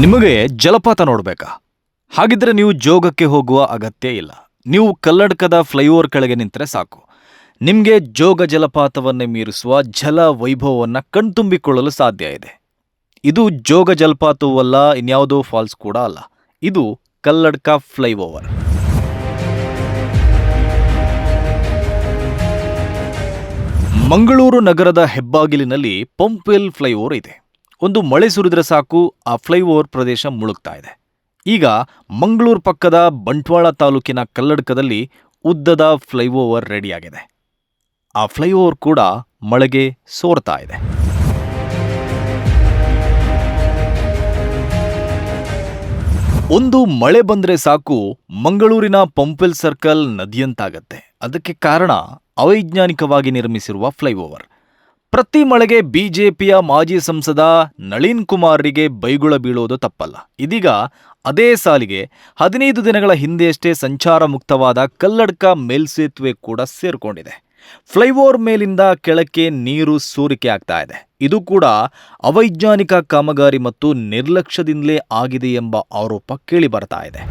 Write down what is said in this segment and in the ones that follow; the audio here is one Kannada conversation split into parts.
ನಿಮಗೆ ಜಲಪಾತ ನೋಡಬೇಕಾ? ಹಾಗಿದ್ರೆ ನೀವು ಜೋಗಕ್ಕೆ ಹೋಗುವ ಅಗತ್ಯ ಇಲ್ಲ. ನೀವು ಕಲ್ಲಡ್ಕದ ಫ್ಲೈಓವರ್ ಕೆಳಗೆ ನಿಂತರೆ ಸಾಕು. ನಿಮಗೆ ಜೋಗ ಜಲಪಾತವನ್ನೇ ಮೀರಿಸುವ ಜಲ ವೈಭವವನ್ನು ಕಣ್ತುಂಬಿಕೊಳ್ಳಲು ಸಾಧ್ಯ ಇದೆ. ಇದು ಜೋಗ ಜಲಪಾತವಲ್ಲ ಇನ್ಯಾವುದೋ ಫಾಲ್ಸ್ ಕೂಡ ಅಲ್ಲ. ಇದು ಕಲ್ಲಡ್ಕ ಫ್ಲೈಓವರ್. ಮಂಗಳೂರು ನಗರದ ಹೆಬ್ಬಾಗಿಲಿನಲ್ಲಿ ಪಂಪ್ವೆಲ್ ಫ್ಲೈಓವರ್ ಇದೆ. ಒಂದು ಮಳೆ ಸುರಿದ್ರೆ ಸಾಕು, ಆ ಫ್ಲೈಓವರ್ ಪ್ರದೇಶ ಮುಳುಗ್ತಾ ಇದೆ. ಈಗ ಮಂಗಳೂರು ಪಕ್ಕದ ಬಂಟ್ವಾಳ ತಾಲೂಕಿನ ಕಲ್ಲಡ್ಕದಲ್ಲಿ ಉದ್ದದ ಫ್ಲೈಓವರ್ ರೆಡಿಯಾಗಿದೆ. ಆ ಫ್ಲೈಓವರ್ ಕೂಡ ಮಳೆಗೆ ಸೋರ್ತಾ ಇದೆ. ಒಂದು ಮಳೆ ಬಂದರೆ ಸಾಕು, ಮಂಗಳೂರಿನ ಪಂಪೆಲ್ ಸರ್ಕಲ್ ನದಿಯಂತಾಗತ್ತೆ. ಅದಕ್ಕೆ ಕಾರಣ ಅವೈಜ್ಞಾನಿಕವಾಗಿ ನಿರ್ಮಿಸಿರುವ ಫ್ಲೈಓವರ್. ಪ್ರತಿ ಮಳೆಗೆ ಬಿಜೆಪಿಯ ಮಾಜಿ ಸಂಸದ ನಳಿನ್ ಕುಮಾರ್ರಿಗೆ ಬೈಗುಳ ಬೀಳೋದು ತಪ್ಪಲ್ಲ. ಇದೀಗ ಅದೇ ಸಾಲಿಗೆ ಹದಿನೈದು ದಿನಗಳ ಹಿಂದೆಯಷ್ಟೇ ಸಂಚಾರ ಮುಕ್ತವಾದ ಕಲ್ಲಡ್ಕ ಮೇಲ್ಸೇತುವೆ ಕೂಡ ಸೇರ್ಕೊಂಡಿದೆ. ಫ್ಲೈಓವರ್ ಮೇಲಿಂದ ಕೆಳಕ್ಕೆ ನೀರು ಸೋರಿಕೆ ಆಗ್ತಾ ಇದೆ. ಇದು ಕೂಡ ಅವೈಜ್ಞಾನಿಕ ಕಾಮಗಾರಿ ಮತ್ತು ನಿರ್ಲಕ್ಷ್ಯದಿಂದಲೇ ಆಗಿದೆ ಎಂಬ ಆರೋಪ ಕೇಳಿ ಬರ್ತಾ ಇದೆ.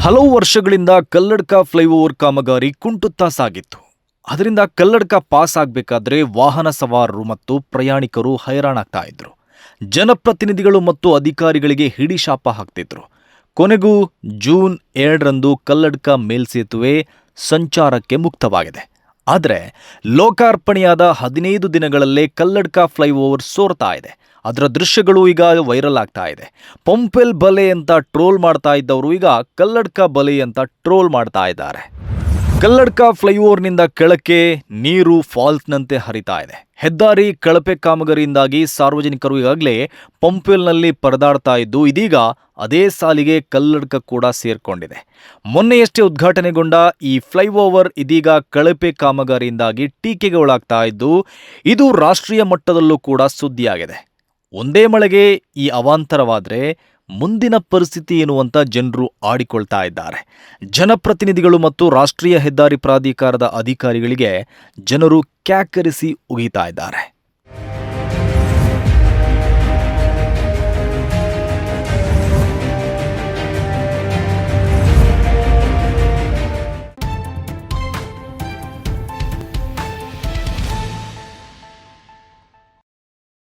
ಹಲವು ವರ್ಷಗಳಿಂದ ಕಲ್ಲಡ್ಕ ಫ್ಲೈಓವರ್ ಕಾಮಗಾರಿ ಕುಂಟುತ್ತಾ ಸಾಗಿತ್ತು. ಅದರಿಂದ ಕಲ್ಲಡ್ಕ ಪಾಸ್ ಆಗಬೇಕಾದ್ರೆ ವಾಹನ ಸವಾರರು ಮತ್ತು ಪ್ರಯಾಣಿಕರು ಹೈರಾಣಾಗ್ತಾ ಇದ್ರು. ಜನಪ್ರತಿನಿಧಿಗಳು ಮತ್ತು ಅಧಿಕಾರಿಗಳಿಗೆ ಹಿಡಿ ಶಾಪ ಹಾಕ್ತಿದ್ರು. ಕೊನೆಗೂ ಜೂನ್ ಎರಡರಂದು ಕಲ್ಲಡ್ಕ ಮೇಲ್ಸೇತುವೆ ಸಂಚಾರಕ್ಕೆ ಮುಕ್ತವಾಗಿದೆ. ಆದರೆ ಲೋಕಾರ್ಪಣೆಯಾದ ಹದಿನೈದು ದಿನಗಳಲ್ಲೇ ಕಲ್ಲಡ್ಕ ಫ್ಲೈಓವರ್ ಸೋರ್ತಾ ಇದೆ. ಅದರ ದೃಶ್ಯಗಳು ಈಗ ವೈರಲ್ ಆಗ್ತಾ ಇದೆ. ಪಂಪೆಲ್ ಬಲೆ ಅಂತ ಟ್ರೋಲ್ ಮಾಡ್ತಾ ಇದ್ದವರು ಈಗ ಕಲ್ಲಡ್ಕ ಬಲೆ ಅಂತ ಟ್ರೋಲ್ ಮಾಡ್ತಾ ಇದ್ದಾರೆ. ಕಲ್ಲಡ್ಕ ಫ್ಲೈಓವರ್ನಿಂದ ಕೆಳಕ್ಕೆ ನೀರು ಫಾಲ್ಸ್ನಂತೆ ಹರಿತಾ ಇದೆ. ಹೆದ್ದಾರಿ ಕಳಪೆ ಕಾಮಗಾರಿಯಿಂದಾಗಿ ಸಾರ್ವಜನಿಕರು ಈಗಾಗಲೇ ಪಂಪ್ವೆಲ್ನಲ್ಲಿ ಪರದಾಡ್ತಾ ಇದ್ದು, ಇದೀಗ ಅದೇ ಸಾಲಿಗೆ ಕಲ್ಲಡ್ಕ ಕೂಡ ಸೇರ್ಕೊಂಡಿದೆ. ಮೊನ್ನೆಯಷ್ಟೇ ಉದ್ಘಾಟನೆಗೊಂಡ ಈ ಫ್ಲೈಓವರ್ ಇದೀಗ ಕಳಪೆ ಕಾಮಗಾರಿಯಿಂದಾಗಿ ಟೀಕೆಗೆ ಒಳಗ್ತಾ ಇದ್ದು, ಇದು ರಾಷ್ಟ್ರೀಯ ಮಟ್ಟದಲ್ಲೂ ಕೂಡ ಸುದ್ದಿಯಾಗಿದೆ. ಒಂದೇ ಮಳೆಗೆ ಈ ಅವಾಂತರವಾದರೆ ಮುಂದಿನ ಪರಿಸ್ಥಿತಿ ಏನು ಅಂತ ಜನರು ಆಡಿಕೊಳ್ತಾ ಇದ್ದಾರೆ. ಜನಪ್ರತಿನಿಧಿಗಳು ಮತ್ತು ರಾಷ್ಟ್ರೀಯ ಹೆದ್ದಾರಿ ಪ್ರಾಧಿಕಾರದ ಅಧಿಕಾರಿಗಳಿಗೆ ಜನರು ಕ್ಯಾಕರಿಸಿ ಉಗಿತಾ ಇದ್ದಾರೆ.